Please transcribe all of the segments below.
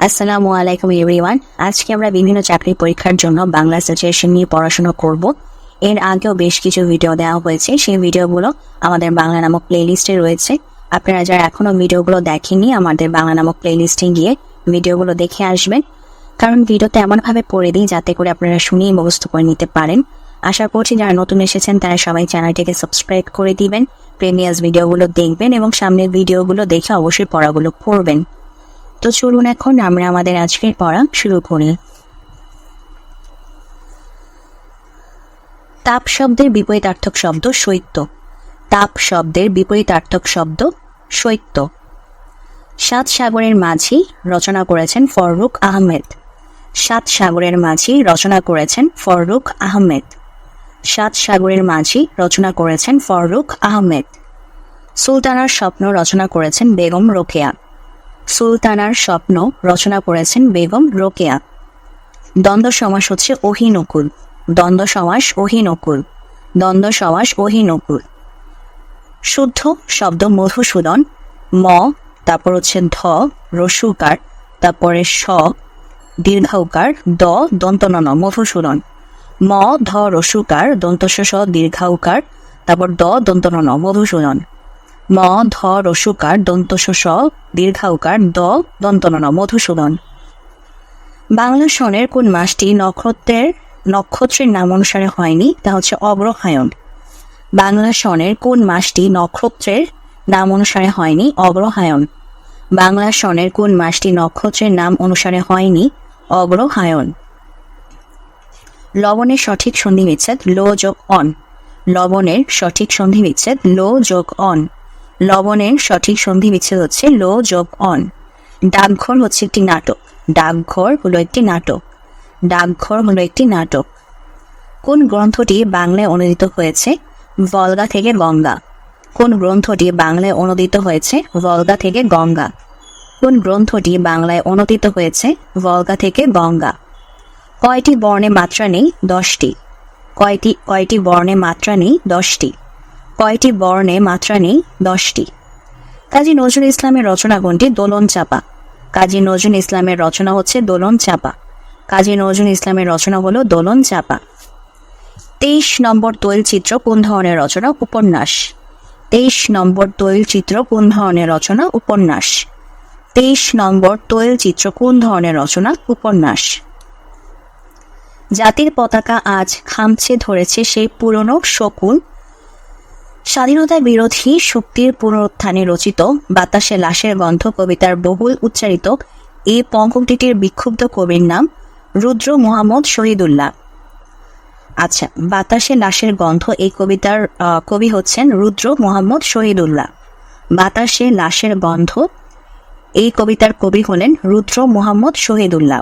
আসসালামু আলাইকুম এভরিওয়ান আজকে আমরা বিভিন্ন চাকরি পরীক্ষার জন্য বাংলা সিচুয়েশন নিয়ে পড়াশোনা করব। এর আগেও বেশ কিছু ভিডিও দেওয়া হয়েছে। সেই ভিডিওগুলো আমাদের বাংলা নামক প্লেলিস্টে রয়েছে। আপনারা যারা এখনও ভিডিওগুলো দেখেননি, আমাদের বাংলা নামক প্লেলিস্টে গিয়ে ভিডিওগুলো দেখে আসবেন। কারণ ভিডিওতে এমনভাবে পড়ে দিই যাতে করে আপনারা শুনেই মুখস্থ করে নিতে পারেন। আশা করছি যারা নতুন এসেছেন, তারা সবাই চ্যানেলটিকে সাবস্ক্রাইব করে দিবেন প্রিমিয়াস ভিডিওগুলো দেখবেন এবং সামনের ভিডিওগুলো দেখে অবশ্যই পড়াগুলো পড়বেন। তো চলুন এখন আমরা আমাদের আজকের পড়া শুরু করি। তাপ শব্দের বিপরীতার্থক শব্দ শৈত্য তাপ শব্দের বিপরীতার্থক শব্দ শৈত্য সাত সাগরের মাঝি রচনা করেছেন ফররুক আহমেদ। সাত সাগরের মাঝি রচনা করেছেন ফররুক আহমেদ। সাত সাগরের মাঝি রচনা করেছেন ফররুক আহমেদ। সুলতানার স্বপ্ন রচনা করেছেন বেগম রোকেয়া। সুলতানার স্বপ্ন রচনা করেছেন বেগম রোকেয়া। দ্বন্দ্ব সমাস হচ্ছে অহিনকুল। দ্বন্দ্ব সমাস অহিনকুল। দ্বন্দ্ব সমাস অহিনকুল। শুদ্ধ শব্দ মধুসূদন, ম, তারপর হচ্ছে ধ, রসুকার, তারপরে স, দীর্ঘাউকার, দ, দন্তনন, মধুসূদন। ম, ধ, রসুকার দন্তস স, দীর্ঘাউকার, তারপর দ, দন্তনন, মধুসূদন। ম, ধ, রসুকার দন্তস স দীর্ঘাউকার, দ, দন্তনন, মধুসূদন। বাংলা সনের কোন মাসটি নক্ষত্রের নক্ষত্রের নাম অনুসারে হয়নি, তা হচ্ছে অগ্রহায়ণ। বাংলা সনের কোন মাসটি নক্ষত্রের নাম অনুসারে হয়নি, অগ্রহায়ণ। বাংলা সনের কোন মাসটি নক্ষত্রের নাম অনুসারে হয়নি, অগ্রহায়ণ। লবণের সঠিক সন্ধি বিচ্ছেদ, লো যোগ অন। লবণের সঠিক সন্ধি বিচ্ছেদ, লো যোগ অন। লবণের সঠিক সন্ধি বিচ্ছেদ হচ্ছে লো যোগ অন। ডাকঘর হচ্ছে একটি নাটক। ডাকঘর হলো একটি নাটক। ডাকঘর হলো একটি নাটক। কোন গ্রন্থটি বাংলায় অনুদিত হয়েছে? ভলগা থেকে গঙ্গা। কোন গ্রন্থটি বাংলায় অনুদিত হয়েছে? ভলগা থেকে গঙ্গা। কোন গ্রন্থটি বাংলায় অনুদিত হয়েছে? ভলগা থেকে গঙ্গা। কয়টি বর্ণে মাত্রা নেই? দশটি। কয়টি কয়টি বর্ণে মাত্রা নেই? দশটি। কয়টি বর্ণে মাত্রা নেই? দশটি। কাজী নজরুল ইসলামের রচনা কোনটি? দোলন চাপা। কাজী নজরুল ইসলামের রচনা হচ্ছে দোলন চাপা। কাজী নজরুল ইসলামের রচনা হলো দোলন চাপা। তেইশ নম্বর তৈল চিত্র কোন ধরনের রচনা? উপন্যাস। তেইশ নম্বর তৈল চিত্র কোন ধরনের রচনা? উপন্যাস। তেইশ নম্বর তৈল চিত্র কোন ধরনের রচনা? উপন্যাস। জাতির পতাকা আজ খামছে ধরেছে সেই পুরনো শকুন স্বাধীনতা বিরোধী শক্তির পুনরুত্থানে রচিত বাতাসে লাশের গন্ধ কবিতার বহুল উচ্চারিত এই পঙ্কটিটির বিক্ষুব্ধ কবির নাম রুদ্র মোহাম্মদ শহীদুল্লাহ। আচ্ছা বাতাসে লাশের গন্ধ এই কবিতার কবি হচ্ছেন রুদ্র মোহাম্মদ শহীদুল্লাহ। বাতাসে লাশের গন্ধ এই কবিতার কবি হলেন রুদ্র মোহাম্মদ শহীদুল্লাহ।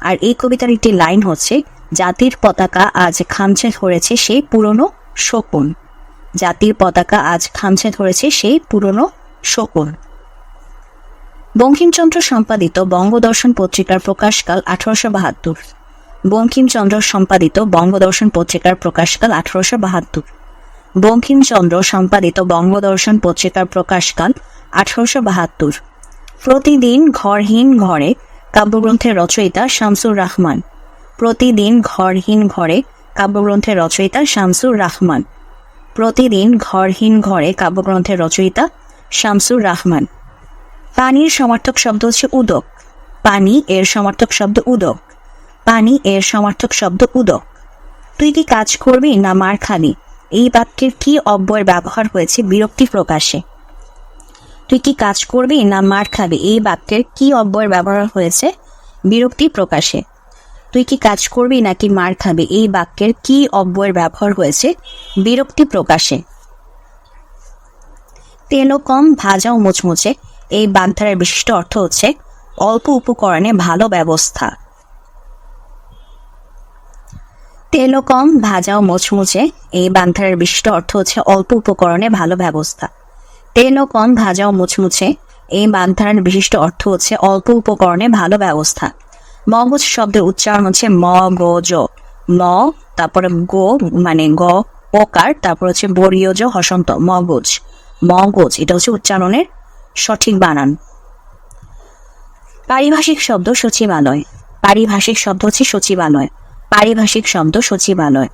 আর এই কবিতার একটি লাইন হচ্ছে, জাতির পতাকা আজ খামছে ধরেছে সেই পুরনো শকুন। জাতির পতাকা আজ খামছে ধরেছে সেই পুরনো শকুন। বঙ্কিমচন্দ্র সম্পাদিত বঙ্গদর্শন পত্রিকার প্রকাশকাল আঠারোশো বাহাত্তর। বঙ্কিমচন্দ্র সম্পাদিত বঙ্গদর্শন পত্রিকার প্রকাশকাল আঠারোশো বাহাত্তর। বঙ্কিমচন্দ্র সম্পাদিত বঙ্গদর্শন পত্রিকার প্রকাশকাল আঠারোশো বাহাত্তর। প্রতিদিন ঘরহীন ঘরে কাব্যগ্রন্থের রচয়িতা শামসুর রহমান। প্রতিদিন ঘরহীন ঘরে কাব্যগ্রন্থের রচয়িতা শামসুর রহমান। প্রতিদিন ঘরহীন ঘরে কাব্যগ্রন্থের রচয়িতা শামসুর রহমান। পানির সমার্থক শব্দ হচ্ছে উদক। পানি এর সমার্থক শব্দ উদক। পানি এর সমার্থক শব্দ উদক। তুই কি কাজ করবি না মার খাবি? এই বাক্যের কি অব্যয়ের ব্যবহার হয়েছে বিরক্তি প্রকাশে? তুই কি কাজ করবি না মার খাবি? এই বাক্যের কি অব্যয়ের ব্যবহার হয়েছে বিরক্তি প্রকাশে? তুই কি কাজ করবি নাকি মার খাবি? এই বাক্যের কি অব্যয়ের ব্যবহার হয়েছে? বিরক্তি প্রকাশে। তেলও কম ভাজাও মুচমুচে এই বাগধারার বিশিষ্ট অর্থ হচ্ছে অল্প উপকরণে ভালো ব্যবস্থা। তেলও কম ভাজা ও মুচমুচে এই বাগধারার বিশিষ্ট অর্থ হচ্ছে অল্প উপকরণে ভালো ব্যবস্থা। তেলও কম ভাজাও মুচমুচে এই বাগধারার বিশিষ্ট অর্থ হচ্ছে অল্প উপকরণে ভালো ব্যবস্থা। মগজ শব্দের উচ্চারণ হচ্ছে ম, গ, জ। ম, তারপরে গো মানে গ, ওকার, তারপর হচ্ছে বরীয় হসন্ত, মগজ। মগজ, এটা হচ্ছে উচ্চারণের সঠিক বানান। পারিভাষিক শব্দ সচিবালয়। পারিভাষিক শব্দ হচ্ছে সচিবালয়। পারিভাষিক শব্দ সচিবালয়।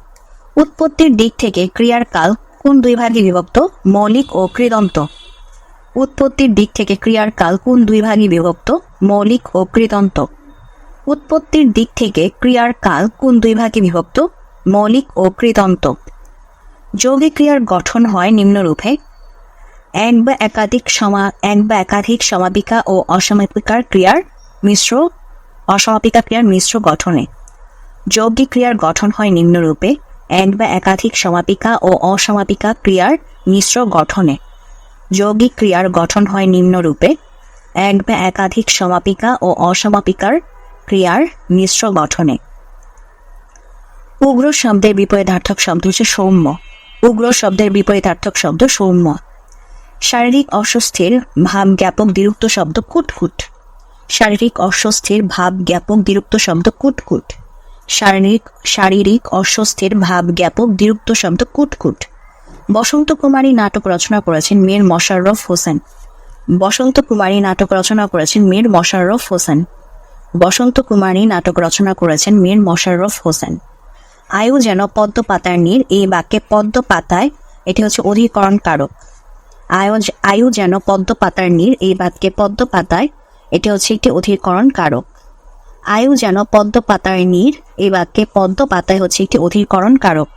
উৎপত্তির দিক থেকে ক্রিয়ার কাল কোন দুই ভাগে বিভক্ত? মৌলিক ও কৃদন্ত। উৎপত্তির দিক থেকে ক্রিয়ার কাল কোন দুই ভাগে বিভক্ত? মৌলিক ও কৃদন্ত। উৎপত্তির দিক থেকে ক্রিয়ার কাল কোন দুই ভাগে বিভক্ত? মৌলিক ও কৃদন্ত। যৌগিক ক্রিয়ার গঠন হয় নিম্নরূপে। এক বা একাধিক সমা, এক বা একাধিক সমাপিকা ও অসমাপিকার ক্রিয়ার মিশ্র, অসমাপিকা ক্রিয়ার মিশ্র গঠনে। যৌগিক ক্রিয়ার গঠন হয় নিম্নরূপে। এক বা একাধিক সমাপিকা ও অসমাপিকা ক্রিয়ার মিশ্র গঠনে। যৌগিক ক্রিয়ার গঠন হয় নিম্নরূপে। এক বা একাধিক সমাপিকা ও অসমাপিকার ক্রিয়ার মিশ্র গঠনে। উগ্র শব্দের বিপরীতার্থক শব্দ হচ্ছে সৌম্য। উগ্র শব্দের বিপরীতার্থক শব্দ সৌম্য। শারীরিক অস্বস্তির ভাব জ্ঞাপক বিরুক্ত শব্দ কুটকুট। শারীরিক অস্বস্তির ভাব জ্ঞাপক বিরুক্ত শব্দ কুটকুট। শারীরিক শারীরিক অস্বস্তির ভাব জ্ঞাপক বিরুক্ত শব্দ কুটকুট। বসন্ত কুমারী নাটক রচনা করেছেন মীর মশাররফ হোসেন। বসন্ত কুমারী নাটক রচনা করেছেন মীর মশাররফ হোসেন। বসন্ত কুমারী নাটক রচনা করেছেন মীর মশাররফ হোসেন। আয়ু যেন পদ্ম পাতার নীর এই বাক্যে পদ্ম পাতায় এটি হচ্ছে অধিকরণ কারক আয়ু আয়ু যেন পদ্ম পাতার নীর এই বাক্যে পদ্ম পাতায় এটি হচ্ছে একটি অধিকরণ কারক আয়ু যেন পদ্ম পাতার নীর এই বাক্যে পদ্ম পাতায় হচ্ছে একটি অধিকরণ কারক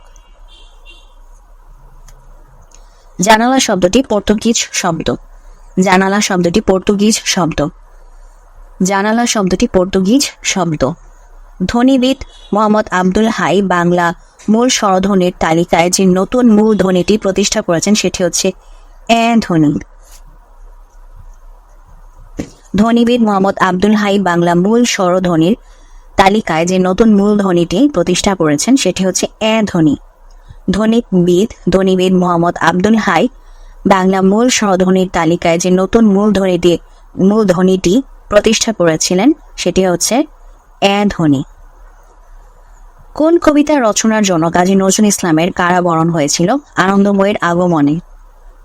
জানালা শব্দটি পর্তুগিজ শব্দ। জানালা শব্দটি পর্তুগিজ শব্দ। জানালা শব্দটি পর্তুগিজ শব্দ। ধ্বনিবিদ মোহাম্মদ আব্দুল হাই বাংলা মূল স্বরধ্বনির তালিকায় যে নতুন মূল ধ্বনিটি প্রতিষ্ঠা করেছেন সেটি হচ্ছে এ ধ্বনি। ধ্বনিবিদ মোহাম্মদ আব্দুল হাই বাংলা মূল স্বরধ্বনির তালিকায় যে নতুন মূল ধ্বনিটি প্রতিষ্ঠা করেছেন সেটি হচ্ছে এ ধ্বনি। ধ্বনিবিদ ধ্বনিবিদ মোহাম্মদ আব্দুল হাই বাংলা মূল স্বরধ্বনির তালিকায় যে নতুন মূল ধ্বনিটি মূল ধ্বনিটি প্রতিষ্ঠা করেছিলেন সেটি হচ্ছে এ ধ্বনি কোন কবিতা রচনার জন্য কাজী নজরুল ইসলামের কারাবরণ হয়েছিল? আনন্দময়ের আগমনে।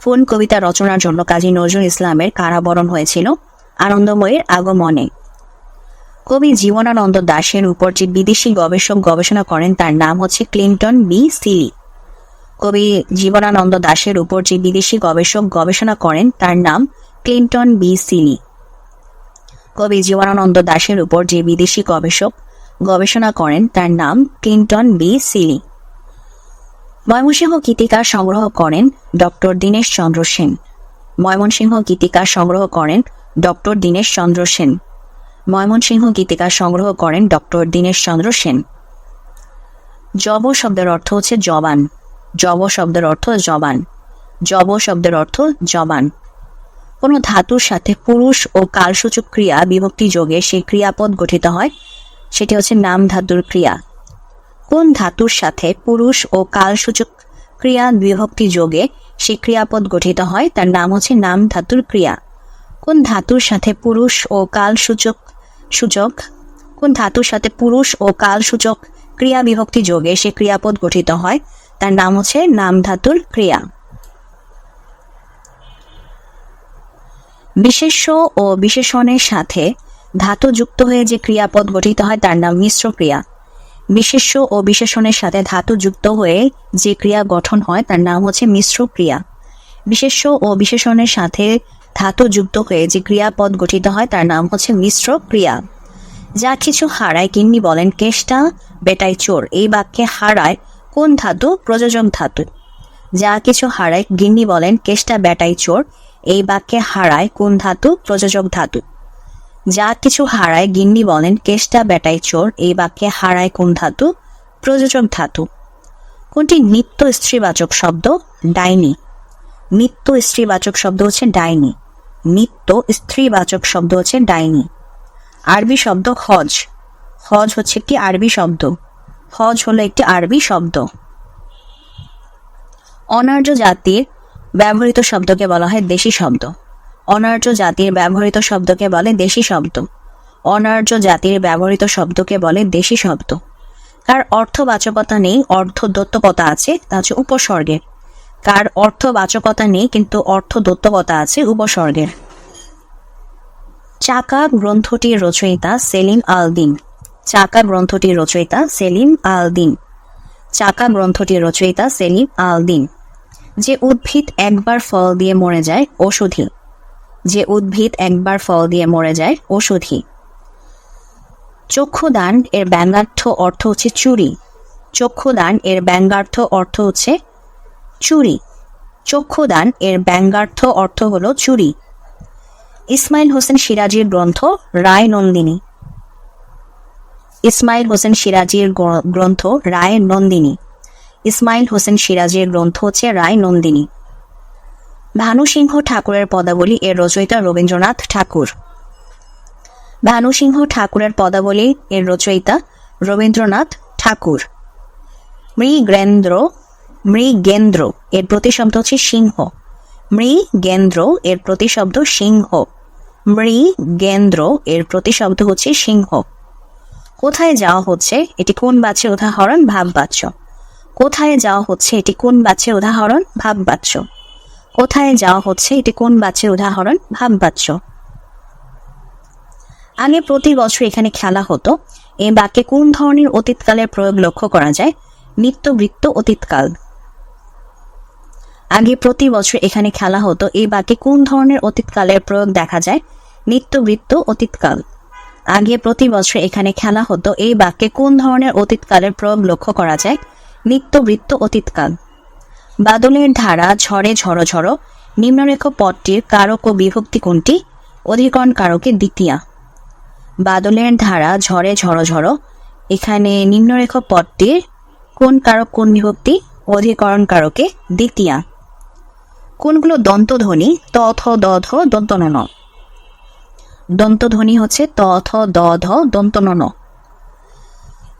কোন কবিতা রচনার জন্য কাজী নজরুল ইসলামের কারাবরণ হয়েছিল? আনন্দময়ের আগমনে। কবি জীবনানন্দ দাশের উপর যে বিদেশি গবেষক গবেষণা করেন, তার নাম হচ্ছে ক্লিন্টন বি সিলি। কবি জীবনানন্দ দাশের উপর যে বিদেশি গবেষক গবেষণা করেন, তার নাম ক্লিন্টন বি সিলি। কবি জীবনানন্দ দাশের উপর যে বিদেশি গবেষক গবেষণা করেন, তার নাম Clinton B Seely. Mymensingh Gitika সংগ্রহ করেন ডক্টর দীনেশ চন্দ্র সেন। ময়মনসিংহ গীতিকা সংগ্রহ করেন ডক্টর দীনেশ চন্দ্র সেন। ময়মনসিংহ গীতিকা সংগ্রহ করেন ডক্টর দীনেশ চন্দ্র সেন। জব শব্দের অর্থ হচ্ছে জবান। জব শব্দের অর্থ জবান। জব শব্দের অর্থ জবান। কোনো ধাতুর সাথে পুরুষ ও কালসূচক ক্রিয়া বিভক্তি যোগে সেই ক্রিয়াপদ গঠিত হয়, সেটি হচ্ছে নাম ধাতুর ক্রিয়া। কোন ধাতুর সাথে পুরুষ ও কালসূচক ক্রিয়া বিভক্তি যোগে সেই ক্রিয়াপদ গঠিত হয়, তার নাম হচ্ছে নাম ধাতুর ক্রিয়া। কোন ধাতুর সাথে পুরুষ ও কাল সূচক, কোন ধাতুর সাথে পুরুষ ও কাল সূচক ক্রিয়া বিভক্তি যোগে সে ক্রিয়াপদ গঠিত হয়, তার নাম হচ্ছে নাম ধাতুর ক্রিয়া। বিশেষ্য ও বিশেষণের সাথে ধাতু যুক্ত হয়ে যে ক্রিয়াপদ গঠিত হয়, তার নাম মিশ্র ক্রিয়া। বিশেষ্য ও বিশেষণের সাথে ধাতু যুক্ত হয়ে যে ক্রিয়া গঠন হয়, তার নাম হচ্ছে মিশ্র ক্রিয়া। বিশেষ্য ও বিশেষণের সাথে ধাতু যুক্ত হয়ে যে ক্রিয়াপদ গঠিত হয়, তার নাম হচ্ছে মিশ্র ক্রিয়া। যা কিছু হারায় কিন্নি বলেন কেষ্টা, বেটাই চোর। এই বাক্যে হারায় কোন ধাতু? প্রযোজক ধাতু। যা কিছু হারায় গিন্নি বলেন কেষ্টা, বেটাই চোর। এই বাক্যে হারায় কোন ধাতু? প্রযোজক ধাতু। যা কিছু হারায়, গিন্নি বলেন, কেষ্টা বেটাই চোর, এই বাক্যে হারায় কোন ধাতু? প্রযোজক ধাতু। কোনটি? নিত্য স্ত্রীবাচক শব্দ, ডাইনি। নিত্য স্ত্রীবাচক শব্দ হচ্ছে ডাইনি। নিত্য স্ত্রীবাচক শব্দ হচ্ছে ডাইনি। আরবি শব্দ হজ। হজ হচ্ছে একটি আরবি শব্দ। হজ হলো একটি আরবি শব্দ। অনার্য জাতির ব্যবহৃত শব্দকে বলা হয় দেশি শব্দ। অনার্য জাতির ব্যবহৃত শব্দকে বলে দেশি শব্দ। অনার্য জাতির ব্যবহৃত শব্দকে বলে দেশি শব্দ। কার অর্থবাচকতা নেই, অর্থ দত্তকতা আছে, তা হচ্ছে উপসর্গের। কার অর্থবাচকতা নেই, কিন্তু অর্থ দত্তকতা আছে, উপসর্গের। চাকা গ্রন্থটির রচয়িতা সেলিম আল দিন চাকা গ্রন্থটির রচয়িতা সেলিম আল দিন চাকা গ্রন্থটির রচয়িতা সেলিম আল দিন যে উদ্ভিদ একবার ফল দিয়ে মরে যায় ওষুধি যে উদ্ভিদ একবার ফল দিয়ে মরে যায় ওষুধি চক্ষুদান এর ব্যঙ্গার্থ অর্থ হচ্ছে চুরি। চক্ষুদান এর ব্যঙ্গার্থ অর্থ হচ্ছে চুরি। চক্ষুদান এর ব্যঙ্গার্থ অর্থ হলো চুরি। ইসমাইল হোসেন সিরাজির গ্রন্থ রায় নন্দিনী। ইসমাইল হোসেন সিরাজির গ্রন্থ রায় নন্দিনী। ইসমাইল হোসেন সিরাজের গ্রন্থ হচ্ছে রায় নন্দিনী। ভানু সিংহ ঠাকুরের পদাবলী এর রচয়িতা রবীন্দ্রনাথ ঠাকুর। ভানু সিংহ ঠাকুরের পদাবলী এর রচয়িতা রবীন্দ্রনাথ ঠাকুর। মৃগেন্দ্র মৃগেন্দ্র এর প্রতিশব্দ হচ্ছে সিংহ। মৃগেন্দ্র এর প্রতিশব্দ সিংহ। মৃগেন্দ্র এর প্রতিশব্দ হচ্ছে সিংহ। কোথায় যাওয়া হচ্ছে? এটি কোন বাচ্যের উদাহরণ? ভাব বাচ্য কোথায় যাওয়া হচ্ছে এটি কোন বাচ্যের উদাহরণ? ভাব বাচ্য কোথায় যাওয়া হচ্ছে এটি কোন বাচ্যের উদাহরণ? ভাব বাচ্য আগে প্রতি বছর এখানে খেলা হতো। এই বাক্যে কোন ধরনের অতীতকালের প্রয়োগ লক্ষ্য করা যায়? নিত্যবৃত্ত অতীতকাল। আগে প্রতি বছর এখানে খেলা হতো। এই বাক্যে কোন ধরনের অতীতকালের প্রয়োগ দেখা যায়? নিত্যবৃত্ত অতীতকাল। আগে প্রতি বছর এখানে খেলা হতো। এই বাক্যে কোন ধরনের অতীতকালের প্রয়োগ লক্ষ্য করা যায়? নিত্যবৃত্ত অতীতকাল। বাদলের ধারা ঝড়ে ঝড়ো ঝড়ো, নিম্নরেখ পদটির কারক ও বিভক্তি কোনটি? অধিকরণ কারকে দ্বিতীয়া। বাদলের ধারা ঝড়ে ঝড়ো ঝড়ো, এখানে নিম্নরেখ পদটির কোন কারক, কোন বিভক্তি? অধিকরণ কারকে দ্বিতীয়া। কোনগুলো দন্তধ্বনি? তথ থ, দ, ধ দন্ত ন ন দন্তধ্বনি হচ্ছে তথ থ, দ, ধ দন্ত ন ন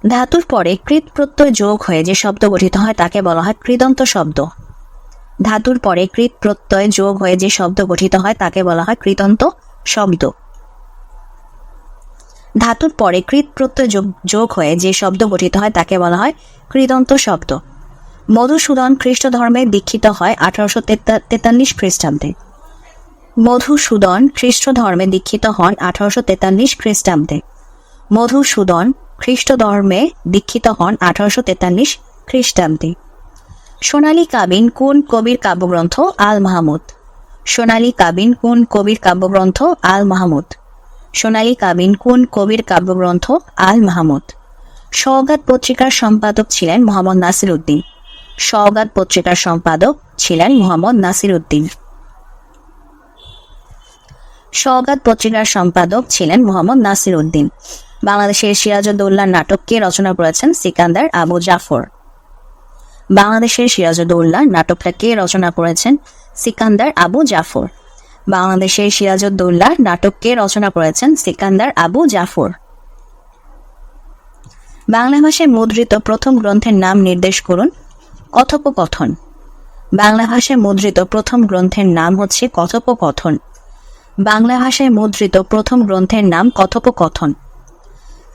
ধাতুর পরে কৃত প্রত্যয় যোগ হয়ে যে শব্দ গঠিত হয় তাকে বলা হয় কৃদন্ত শব্দ। ধাতুর পরে কৃত প্রত্যয় যোগ হয়ে যে শব্দ গঠিত হয় তাকে বলা হয় কৃতন্ত শব্দ। ধাতুর পরে কৃত প্রত্যয় যোগ হয়ে যে শব্দ গঠিত হয় তাকে বলা হয় কৃদন্ত শব্দ। মধুসূদন খ্রিস্ট ধর্মে দীক্ষিত হয় আঠারোশো তেতাল্লিশ খ্রিস্টাব্দে। মধুসূদন খ্রিস্ট ধর্মে দীক্ষিত হন আঠারোশো তেতাল্লিশ খ্রিস্টাব্দে। মধুসূদন খ্রিস্ট ধর্মে দীক্ষিত হন আঠারোশো তেতাল্লিশ খ্রিস্টাব্দে। সোনালী কাবিন কোন কবির কাব্যগ্রন্থ আল মাহমুদ? সোনালী কাবিন কোন কবির কাব্যগ্রন্থ আল মাহমুদ? সোনালী কাবিন কোন কবির কাব্যগ্রন্থ আল মাহমুদ? সওগাত পত্রিকার সম্পাদক ছিলেন মোহাম্মদ নাসির উদ্দিন সওগাত পত্রিকার সম্পাদক ছিলেন মোহাম্মদ নাসির উদ্দিন সওগাত পত্রিকার সম্পাদক ছিলেন মোহাম্মদ নাসির উদ্দিন বাংলাদেশের সিরাজউদ্দৌল্লা নাটককে রচনা করেছেন সিকান্দার আবু জাফর। বাংলাদেশের সিরাজউদ্দৌল্লা নাটকটা কে রচনা করেছেন সিকান্দার আবু জাফর। বাংলাদেশের সিরাজউদ্দৌল্লা নাটককে রচনা করেছেন সিকান্দার আবু জাফর। বাংলা ভাষায় মুদ্রিত প্রথম গ্রন্থের নাম নির্দেশ করুন, কথোপকথন। বাংলা ভাষায় মুদ্রিত প্রথম গ্রন্থের নাম হচ্ছে কথোপকথন। বাংলা ভাষায় মুদ্রিত প্রথম গ্রন্থের নাম কথোপকথন।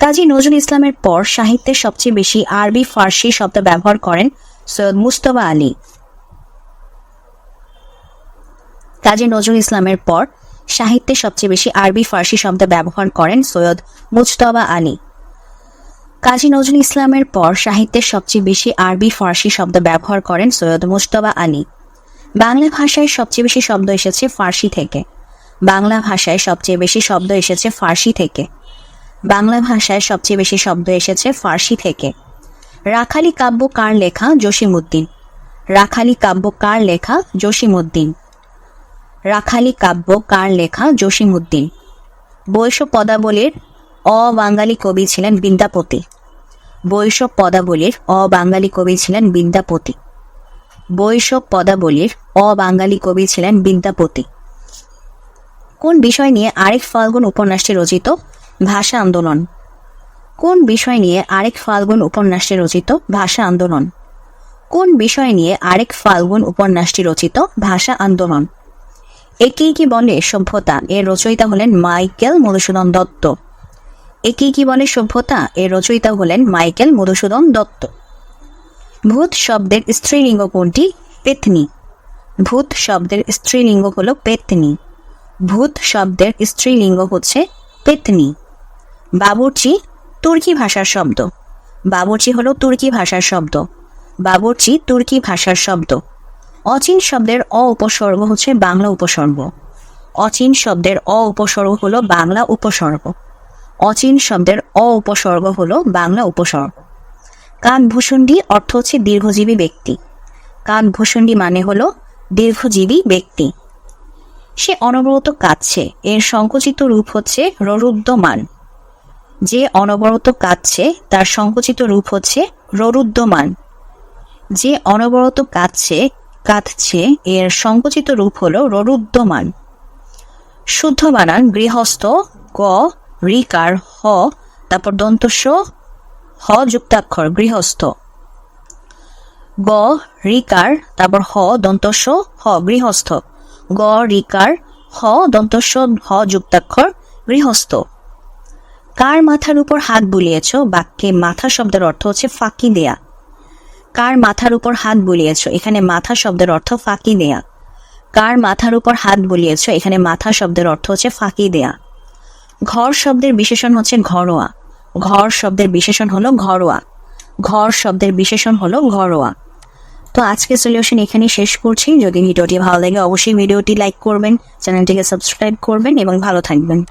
কাজী নজরুল ইসলামের পর সাহিত্যে সবচেয়ে বেশি আরবি ফার্সি শব্দ ব্যবহার করেন সৈয়দ মুস্তফা আলী। কাজী নজরুল ইসলামের পর সাহিত্যে সবচেয়ে বেশি আরবি ফার্সি শব্দ ব্যবহার করেন সৈয়দ মুজতবা আলী। কাজী নজরুল ইসলামের পর সাহিত্যের সবচেয়ে বেশি আরবি ফার্সি শব্দ ব্যবহার করেন সৈয়দ মুজতবা আলী। বাংলা ভাষায় সবচেয়ে বেশি শব্দ এসেছে ফার্সি থেকে। বাংলা ভাষায় সবচেয়ে বেশি শব্দ এসেছে ফার্সি থেকে। বাংলা ভাষায় সবচেয়ে বেশি শব্দ এসেছে ফার্সি থেকে। রাখালি কাব্য কার লেখা? জসিমউদ্দিন। রাখালি কাব্য কার লেখা? জসিমউদ্দিন। রাখালি কাব্য কার লেখা? জসিমউদ্দিন। বৈশ্য পদাবলীর অবাঙালি কবি ছিলেন বিদ্যাপতি। বৈশ্য পদাবলীর অবাঙালি কবি ছিলেন বিদ্যাপতি। বৈশ্য পদাবলীর অবাঙালি কবি ছিলেন বিদ্যাপতি। কোন বিষয় নিয়ে আরেক ফাল্গুন উপন্যাসটি রচিত? ভাষা আন্দোলন। কোন বিষয় নিয়ে আরেক ফাল্গুন উপন্যাসটি রচিত? ভাষা আন্দোলন। কোন বিষয় নিয়ে আরেক ফাল্গুন উপন্যাসটি রচিত? ভাষা আন্দোলন। একেই কি বলে সভ্যতা? এর রচয়িতা হলেন মাইকেল মধুসূদন দত্ত। একেই কি বলে সভ্যতা? এর রচয়িতা হলেন মাইকেল মধুসূদন দত্ত। ভূত শব্দের স্ত্রীলিঙ্গ কোনটি? পেতনি। ভূত শব্দের স্ত্রীলিঙ্গ হল পেতনি। ভূত শব্দের স্ত্রীলিঙ্গ হচ্ছে পেতনি। বাবুর্চি, তুর্কি ভাষার শব্দ। বাবুর্চি হলো তুর্কি ভাষার শব্দ। বাবুর্চি, তুর্কি ভাষার শব্দ। অচিন শব্দের অ উপসর্গ হচ্ছে বাংলা উপসর্গ। অচিন শব্দের অ উপসর্গ হলো বাংলা উপসর্গ। অচিন শব্দের অ উপসর্গ হলো বাংলা উপসর্গ। কানভূষণ্ডী অর্থ হচ্ছে দীর্ঘজীবী ব্যক্তি। কানভূষণ্ডী মানে হলো দীর্ঘজীবী ব্যক্তি। সে অনবরত কাঁদছে। এর সংকুচিত রূপ হচ্ছে ররুদ্যমান যে অনবরত কাঁদছে, তার সংকুচিত রূপ হচ্ছে ররুদ্যমান। যে অনবরত কাঁদছে কাঁদছে, এর সংকুচিত রূপ হলো ররুদ্যমান। শুদ্ধ বানান গৃহস্থ গ রিকার হ, তারপর দন্তস্ব, হ, যুক্তাক্ষর, গৃহস্থ। গ রিকার তারপর হ, দন্তস্ব, হ, গৃহস্থ। গ রিকার হ দন্তস্য হ, যুক্তাক্ষর, গৃহস্থ। কার মাথার উপর হাত বুলিয়েছ? বাক্যে মাথা শব্দের অর্থ হচ্ছে ফাঁকি দেয়া। কার মাথার উপর হাত বুলিয়েছ? এখানে মাথা শব্দের অর্থ ফাঁকি দেয়া। কার মাথার উপর হাত বুলিয়েছ? এখানে মাথা শব্দের অর্থ হচ্ছে ফাঁকি দেয়া। ঘর শব্দের বিশেষণ হচ্ছে ঘরোয়া। ঘর শব্দের বিশেষণ হলো ঘরোয়া। ঘর শব্দের বিশেষণ হলো ঘরোয়া। তো আজকে সলিউশন এখানে শেষ করছি। যদি ভিডিওটি ভালো লাগে, অবশ্যই ভিডিওটি লাইক করবেন, চ্যানেলটিকে সাবস্ক্রাইব করবেন এবং ভালো থাকবেন।